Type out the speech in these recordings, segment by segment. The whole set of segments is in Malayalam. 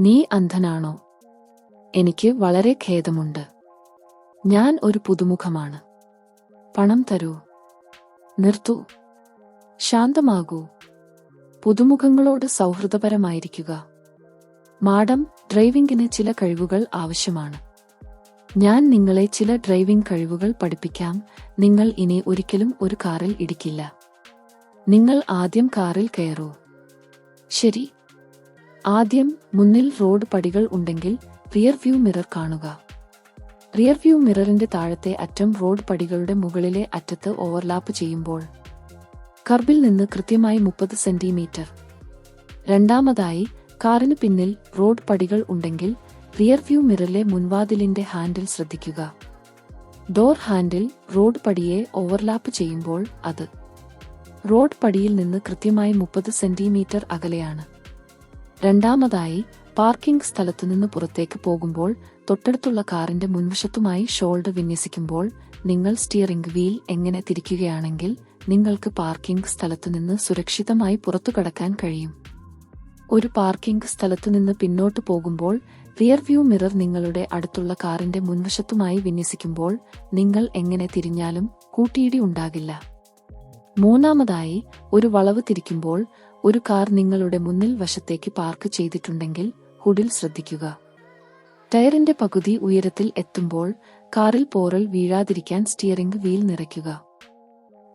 നീ അന്ധനാണോ? എനിക്ക് വളരെ ഖേദമുണ്ട്. ഞാൻ ഒരു പുതുമുഖമാണ്. പണം തരൂ. നിർത്തൂ. ശാന്തമാകൂ. പുതുമുഖങ്ങളോട് സൗഹൃദപരമായിരിക്കുക. മാഡം ഡ്രൈവിംഗിന് ചില കഴിവുകൾ ആവശ്യമാണ്. ഞാൻ നിങ്ങളെ ചില ഡ്രൈവിംഗ് കഴിവുകൾ പഠിപ്പിക്കാം. നിങ്ങൾ ഇനി ഒരിക്കലും ഒരു കാറിൽ ഇടിക്കില്ല. നിങ്ങൾ ആദ്യം കാറിൽ കയറൂ. ശരി. ആദ്യം മുന്നിൽ റോഡ് പടികൾ ഉണ്ടെങ്കിൽ റിയർ വ്യൂ മിറർ കാണുക. റിയർ വ്യൂ മിററിന്റെ താഴത്തെ അറ്റം റോഡ് പടികളുടെ മുകളിലെ അറ്റത്ത് ഓവർലാപ്പ് ചെയ്യുമ്പോൾ കർബിൽ നിന്ന് കൃത്യമായി മുപ്പത് സെന്റിമീറ്റർ രണ്ടാമതായി കാറിന് പിന്നിൽ റോഡ് പടികൾ ഉണ്ടെങ്കിൽ റിയർ വ്യൂ മിററിലെ മുൻവാതിലിന്റെ ഹാൻഡിൽ ശ്രദ്ധിക്കുക. ഡോർ ഹാൻഡിൽ റോഡ് പടിയെ ഓവർലാപ്പ് ചെയ്യുമ്പോൾ അത്. റോഡ് പടിയിൽ നിന്ന് കൃത്യമായി മുപ്പത് സെന്റിമീറ്റർ അകലെയാണ്. രണ്ടാമതായി പാർക്കിംഗ് സ്ഥലത്തുനിന്ന് പുറത്തേക്ക് പോകുമ്പോൾ തൊട്ടടുത്തുള്ള കാറിന്റെ മുൻവശത്തുമായി ഷോൾഡർ വിന്യസിക്കുമ്പോൾ നിങ്ങൾ സ്റ്റിയറിംഗ് വീൽ എങ്ങനെ തിരിക്കുകയാണെങ്കിൽ നിങ്ങൾക്ക് പാർക്കിംഗ് സ്ഥലത്തുനിന്ന് സുരക്ഷിതമായി പുറത്തു കടക്കാൻ കഴിയും. ഒരു പാർക്കിംഗ് സ്ഥലത്തുനിന്ന് പിന്നോട്ട് പോകുമ്പോൾ റിയർ വ്യൂ മിറർ നിങ്ങളുടെ അടുത്തുള്ള കാറിന്റെ മുൻവശത്തുമായി വിന്യസിക്കുമ്പോൾ നിങ്ങൾ എങ്ങനെ തിരിഞ്ഞാലും കൂട്ടിയിടി ഉണ്ടാകില്ല. മൂന്നാമതായി ഒരു വളവ് തിരിക്കുമ്പോൾ ഒരു കാർ നിങ്ങളുടെ മുന്നിൽ വശത്തേക്ക് പാർക്ക് ചെയ്തിട്ടുണ്ടെങ്കിൽ ഹുഡിൽ ശ്രദ്ധിക്കുക. ടയറിന്റെ പകുതി ഉയരത്തിൽ എത്തുമ്പോൾ കാറിൽ പോറൽ വീഴാതിരിക്കാൻ സ്റ്റിയറിംഗ് വീൽ നിറയ്ക്കുക.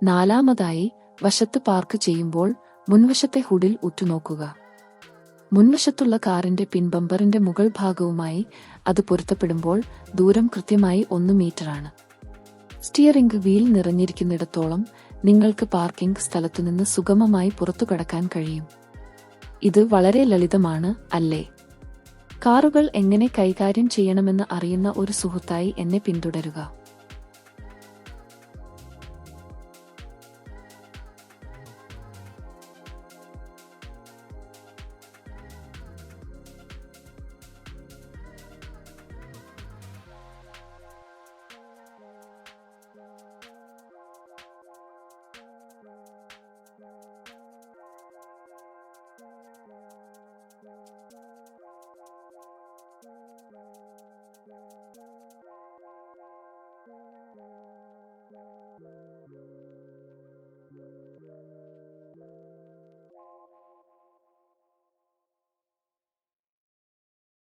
നാലാമതായി വശത്ത് പാർക്ക് ചെയ്യുമ്പോൾ മുൻവശത്തെ ഹുഡിൽ ഉറ്റുനോക്കുക. മുൻവശത്തുള്ള കാറിന്റെ പിൻബമ്പറിന്റെ മുകൾ ഭാഗവുമായി അത് പൊരുത്തപ്പെടുമ്പോൾ ദൂരം കൃത്യമായി ഒന്ന് മീറ്ററാണ്. സ്റ്റിയറിംഗ് വീൽ നിറഞ്ഞിരിക്കുന്നിടത്തോളം നിങ്ങൾക്ക് പാർക്കിംഗ് സ്ഥലത്തുനിന്ന് സുഗമമായി പുറത്തു കടക്കാൻ കഴിയും. ഇത് വളരെ ലളിതമാണ് അല്ലേ? കാറുകൾ എങ്ങനെ കൈകാര്യം ചെയ്യണമെന്ന് അറിയുന്ന ഒരു സുഹൃത്തായി എന്നെ പിന്തുടരുക.